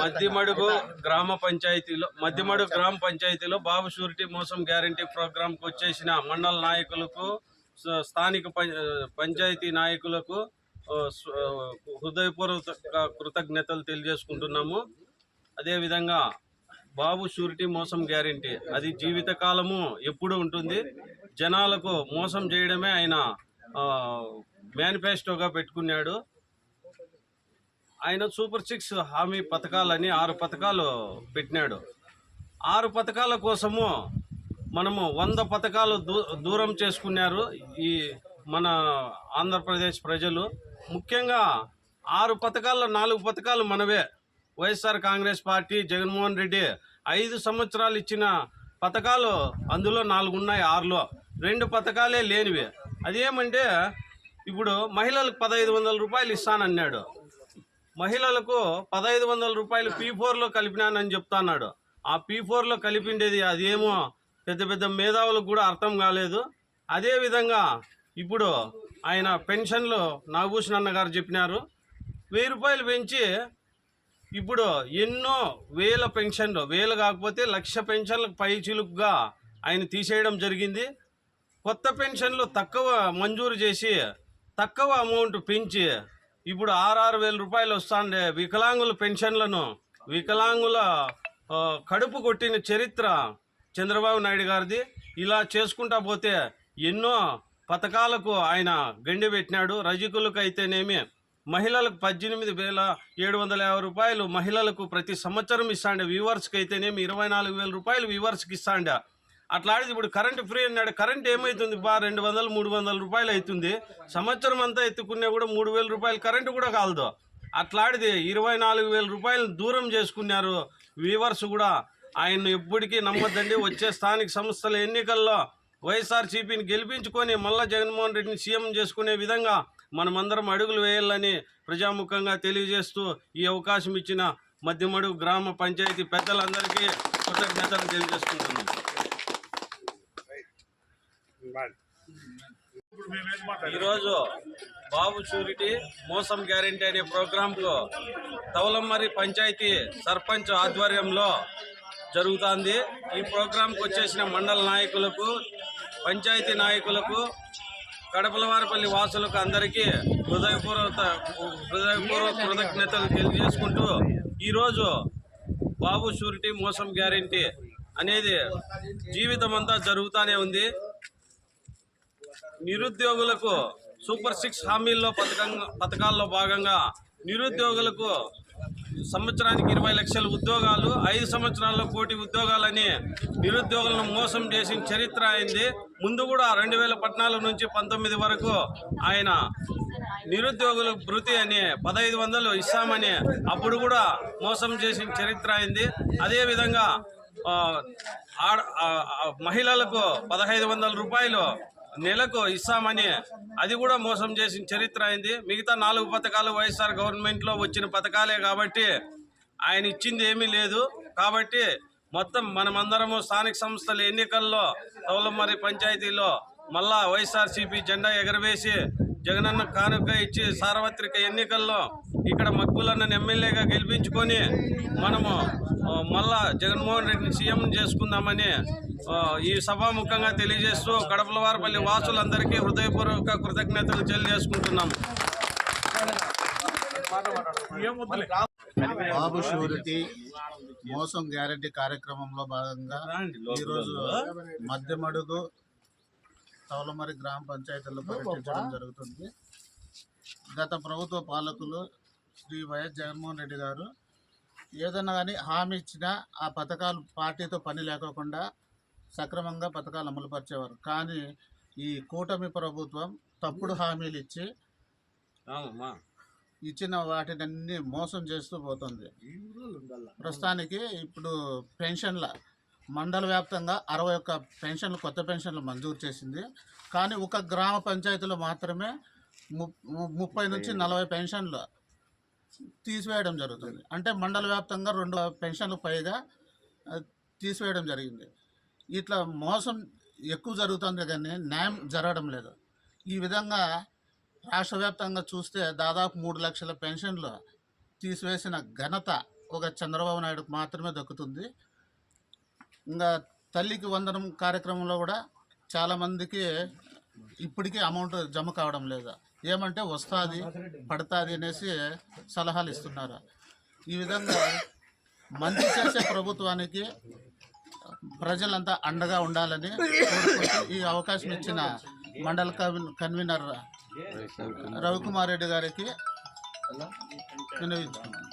మధ్యమడుగు గ్రామ పంచాయతీలో మధ్యమడుగు గ్రామ పంచాయతీలో బాబు షూరిటీ మోసం గ్యారంటీ ప్రోగ్రాంకి వచ్చేసిన మండల నాయకులకు స్థానిక పంచాయతీ నాయకులకు హృదయపూర్వక కృతజ్ఞతలు తెలియజేసుకుంటున్నాము. అదేవిధంగా బాబు షూరిటీ మోసం గ్యారంటీ అది జీవితకాలము ఎప్పుడు ఉంటుంది. జనాలకు మోసం చేయడమే ఆయన మేనిఫెస్టోగా పెట్టుకున్నాడు. ఆయన సూపర్ సిక్స్ హామీ పథకాలని ఆరు పథకాలు పెట్టినాడు. ఆరు పథకాల కోసము మనము వంద పథకాలు దూ దూరం చేసుకున్నారు ఈ మన ఆంధ్రప్రదేశ్ ప్రజలు. ముఖ్యంగా ఆరు పథకాల్లో నాలుగు పథకాలు మనవే. వైఎస్ఆర్ కాంగ్రెస్ పార్టీ జగన్మోహన్ రెడ్డి ఐదు సంవత్సరాలు ఇచ్చిన పథకాలు అందులో నాలుగు ఉన్నాయి ఆరులో. రెండు పథకాలే లేనివి. అదేమంటే ఇప్పుడు మహిళలకు పదహైదు వందల రూపాయలు ఇస్తానన్నాడు. మహిళలకు పదహైదు వందల రూపాయలు పీ ఫోర్లో కలిపినానని చెప్తున్నాడు ఆ పీ ఫోర్లో కలిపిండేది అదేమో పెద్ద పెద్ద మేధావులకు కూడా అర్థం కాలేదు. అదేవిధంగా ఇప్పుడు ఆయన పెన్షన్లు నాగభూషణ్ అన్న గారు చెప్పినారు. వెయ్యి రూపాయలు పెంచి ఇప్పుడు ఎన్నో వేల పెన్షన్లు వేలు కాకపోతే లక్ష పెన్షన్లకు పై చిలుకుగా ఆయన తీసేయడం జరిగింది. కొత్త పెన్షన్లు తక్కువ మంజూరు చేసి తక్కువ అమౌంట్ పెంచి ఇప్పుడు ఆరు వేల రూపాయలు వస్తాండే. వికలాంగుల పెన్షన్లను వికలాంగుల కడుపు కొట్టిన చరిత్ర చంద్రబాబు నాయుడు గారిది. ఇలా చేసుకుంటా పోతే ఎన్నో పథకాలకు ఆయన గండి పెట్టినాడు. రజకులకు అయితేనేమి మహిళలకు పద్దెనిమిది వేల ఏడు వందల యాభై రూపాయలు మహిళలకు ప్రతి సంవత్సరం ఇస్తాండే. వ్యూవర్స్కి అయితేనేమి ఇరవై నాలుగు వేల రూపాయలు వ్యూవర్స్కి ఇస్తాండే. అట్లాంటిది ఇప్పుడు కరెంట్ ఫ్రీ అన్నాడు. కరెంట్ ఏమవుతుంది బా రెండు వందలు మూడు వందల రూపాయలు అవుతుంది. సంవత్సరం అంతా ఎత్తుకునే కూడా మూడు వేల రూపాయలు కరెంటు కూడా కాలదు. అట్లాంటిది ఇరవై నాలుగు వేల రూపాయలు దూరం చేసుకున్నారు వీవర్స్ కూడా. ఆయన్ను ఎప్పటికీ నమ్మద్దండి. వచ్చే స్థానిక సంస్థల ఎన్నికల్లో వైఎస్ఆర్సీపీని గెలిపించుకొని మళ్ళా జగన్మోహన్ రెడ్డిని సీఎం చేసుకునే విధంగా మనమందరం అడుగులు వేయాలని ప్రజాముఖంగా తెలియజేస్తూ ఈ అవకాశం ఇచ్చిన మధ్యమడుగు గ్రామ పంచాయతీ పెద్దలందరికీ కృతజ్ఞతలు తెలియజేసుకుంటున్నాం. ఈరోజు బాబు షూరిటీ మోసం గ్యారెంటీ అనే ప్రోగ్రాంకు తవలమ్మరి పంచాయతీ సర్పంచ్ ఆధ్వర్యంలో జరుగుతుంది. ఈ ప్రోగ్రాంకు వచ్చేసిన మండల నాయకులకు పంచాయతీ నాయకులకు కడపలవారిపల్లి వాసులకు అందరికీ హృదయపూర్వక హృదయపూర్వక కృతజ్ఞతలు తెలియజేసుకుంటూ ఈరోజు బాబు షూరిటీ మోసం గ్యారెంటీ అనేది జీవితం అంతా జరుగుతూనే ఉంది. నిరుద్యోగులకు సూపర్ సిక్స్ హామీల్లో పథకంగా పథకాల్లో భాగంగా నిరుద్యోగులకు సంవత్సరానికి ఇరవై లక్షల ఉద్యోగాలు ఐదు సంవత్సరాల్లో కోటి ఉద్యోగాలని నిరుద్యోగులను మోసం చేసిన చరిత్ర అయింది. ముందు కూడా రెండు వేల పద్నాలుగు నుంచి పంతొమ్మిది వరకు ఆయన నిరుద్యోగులకు భృతి అని పదహైదు వందలు ఇస్తామని అప్పుడు కూడా మోసం చేసిన చరిత్ర అయింది. అదేవిధంగా ఆడ- మహిళలకు పదహైదు వందల రూపాయలు నెలకు ఇస్తామని. అది కూడా మోసం చేసిన చరిత్ర అయింది. మిగతా నాలుగు పథకాలు వైఎస్ఆర్ గవర్నమెంట్లో వచ్చిన పథకాలే కాబట్టి ఆయన ఇచ్చింది ఏమీ లేదు. కాబట్టి మొత్తం మనమందరము స్థానిక సంస్థల ఎన్నికల్లో తౌలమరి పంచాయతీలో మళ్ళా వైఎస్ఆర్సీపీ జెండా ఎగరవేసి జగనన్న కానుక ఇచ్చి సార్వత్రిక ఎన్నికల్లో ఇక్కడ మక్బులన్నను ఎమ్మెల్యేగా గెలిపించుకొని మనము మళ్ళా జగన్మోహన్ రెడ్డిని సీఎం చేసుకుందామని ఈ సభాముఖంగా తెలియజేస్తూ కడపలవారిపల్లి వాసులందరికీ హృదయపూర్వక కృతజ్ఞతలు తెలియజేసుకుంటున్నాము బాబు షూరిటీ మోసం గ్యారంటీ కార్యక్రమంలో భాగంగా ఈరోజు మధ్యమడుగు తౌలమరి గ్రామ పంచాయతీలో పర్యటించడం జరుగుతుంది. గత ప్రభుత్వ పాలకులు శ్రీ వైఎస్ జగన్మోహన్ రెడ్డి గారు ఏదైనా కానీ హామీ ఇచ్చినా ఆ పథకాలు పార్టీతో పని లేకోకుండా సక్రమంగా పథకాలు అమలుపరిచేవారు కానీ ఈ కూటమి ప్రభుత్వం తప్పుడు హామీలు ఇచ్చి ఇచ్చిన వాటినన్నీ మోసం చేస్తూ పోతుంది. ప్రస్తుతానికి ఇప్పుడు పెన్షన్ల మండల వ్యాప్తంగా అరవై ఒక్క పెన్షన్లు కొత్త పెన్షన్లు మంజూరు చేసింది. కానీ ఒక గ్రామ పంచాయతీలో మాత్రమే ముప్పై నుంచి నలభై పెన్షన్లు తీసివేయడం జరుగుతుంది. అంటే మండల వ్యాప్తంగా రెండు పెన్షన్లు పైగా తీసివేయడం జరిగింది. ఇట్లా మోసం ఎక్కువ జరుగుతుంది కానీ న్యాయం జరగడం లేదు. ఈ విధంగా రాష్ట్ర వ్యాప్తంగా చూస్తే దాదాపు మూడు లక్షల పెన్షన్లు తీసివేసిన ఘనత ఒక చంద్రబాబు నాయుడుకు మాత్రమే దక్కుతుంది. ఇంకా తల్లికి వందనం కార్యక్రమంలో కూడా చాలామందికి ఇప్పటికీ అమౌంట్ జమ కావడం లేదు? ఏమంటే వస్తుంది పడుతుంది అనేసి సలహాలు ఇస్తున్నారు. ఈ విధంగా మంచి చేసే ప్రభుత్వానికి ప్రజలంతా అండగా ఉండాలని ఈ అవకాశం ఇచ్చిన మండల కన్వీ- కన్వీనర్ రవికుమార్ రెడ్డి గారికి వినియోగించుకున్నాను